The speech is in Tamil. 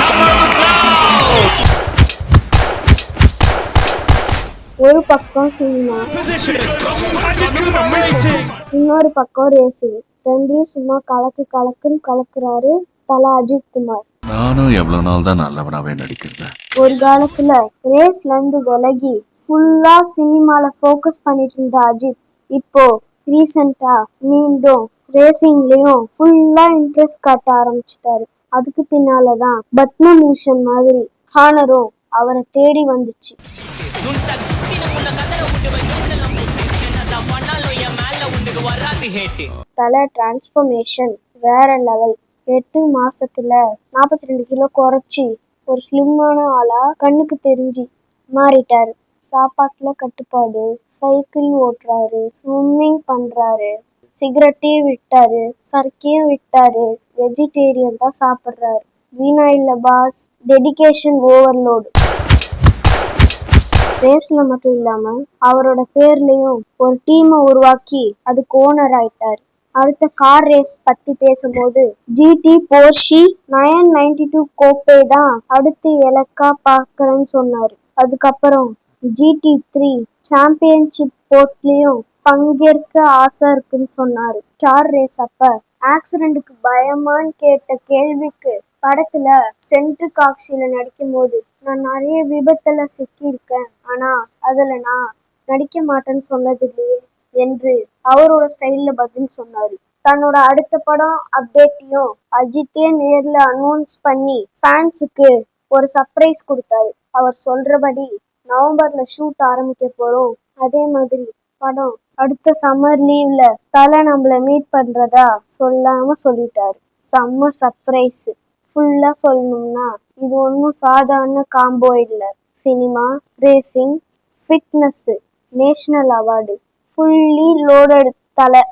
Cameron McLeod. ஒரு பக்கம் சினிமா இன்னொரு பக்கம் ரேசிங் ரெண்டையும் சும்மா கலக்கு கலக்குன்னு கலக்குறாரு தல அஜித் குமார். நானும் எவ்வளவு நாள் தான் நல்லவனாவே நடிக்கிறது ஒரு காலத்துல ரேஸ்ல இருந்து விலகி ஃபுல்லா சினிமால ஃபோக்கஸ் பண்ணிட்டு இருந்த அஜித் இப்போ ரீசெண்டா மீண்டும் ரேசிங்லேயும் ஃபுல்லாக இன்ட்ரெஸ்ட் காட்ட ஆரம்பிச்சிட்டாரு. அதுக்கு பின்னாலதான் பத்மபூஷன் மாதிரி ஹானரும் அவரை தேடி வந்துச்சு. தலை டிரான்ஸ்ஃபர்மேஷன் வேற லெவல் எட்டு மாசத்துல நாற்பத்தி ரெண்டு கிலோ குறைச்சி ஒரு ஸ்லிம்மான ஆளா கண்ணுக்கு தெரிஞ்சு மாறிட்டாரு. சாப்பாட்டில் கட்டுப்பாடு. சைக்கிள் ஓட்டுறாரு. ஸ்விம்மிங் பண்றாரு. சிகரெட்டையும் விட்டாரு. சர்க்கையும் விட்டாரு. வெஜிடேரியன் தான் சாப்பிடுறாரு. வீணா இல்லை பாஸ் டெடிகேஷன் ஓவர்லோடு ரேஸ்ல மட்டும் இல்லாம அவரோட பேர்லயும் ஒரு டீமை உருவாக்கி அதுக்கு ஓனர் ஆயிட்டார். அடுத்த கார் ரேஸ் பத்தி பேசும்போது GT Porsche nine ninety two coupe தான் அடுத்து இலக்கா பார்க்கறேன்னு சொன்னாரு. அதுக்கப்புறம் ஜிடி த்ரீ சாம்பியன்ஷிப் போட்லயும் பங்கேற்க ஆசை இருக்குன்னு சொன்னாரு. கார் ரேஸ் அப்ப ஆக்சிடென்ட்டுக்கு பயமான்னு கேட்ட கேள்விக்கு படத்துல சென்ட்ரு காட்சியில நடிக்கும் போது நான் நிறைய விபத்துல சிக்கியிருக்கேன். ஆனா அதுல நான் நடிக்க மாட்டேன்னு சொன்னது இல்லையே என்று அவரோட ஸ்டைல்ல பதில் சொன்னாரு. தன்னோட அடுத்த படம் அப்டேட்டையும் அஜித்தே நேர்ல அனௌன்ஸ் பண்ணி ஃபேன்ஸுக்கு ஒரு சர்ப்ரைஸ் கொடுத்தாரு. அவர் சொல்றபடி நவம்பர்ல ஷூட் ஆரம்பிக்க போறோம். அதே மாதிரி படம் அடுத்த சம்மர் லீவ்ல தலை நம்மள மீட் பண்றதா சொல்லாம சொல்லிட்டாரு. செம்ம சர்ப்ரைஸ் ஃபுல்லா சொல்லணும்னா இது ஒன்றும் சாதாரண காம்போ இல்லை. Cinema racing fitness national award fully loaded தலை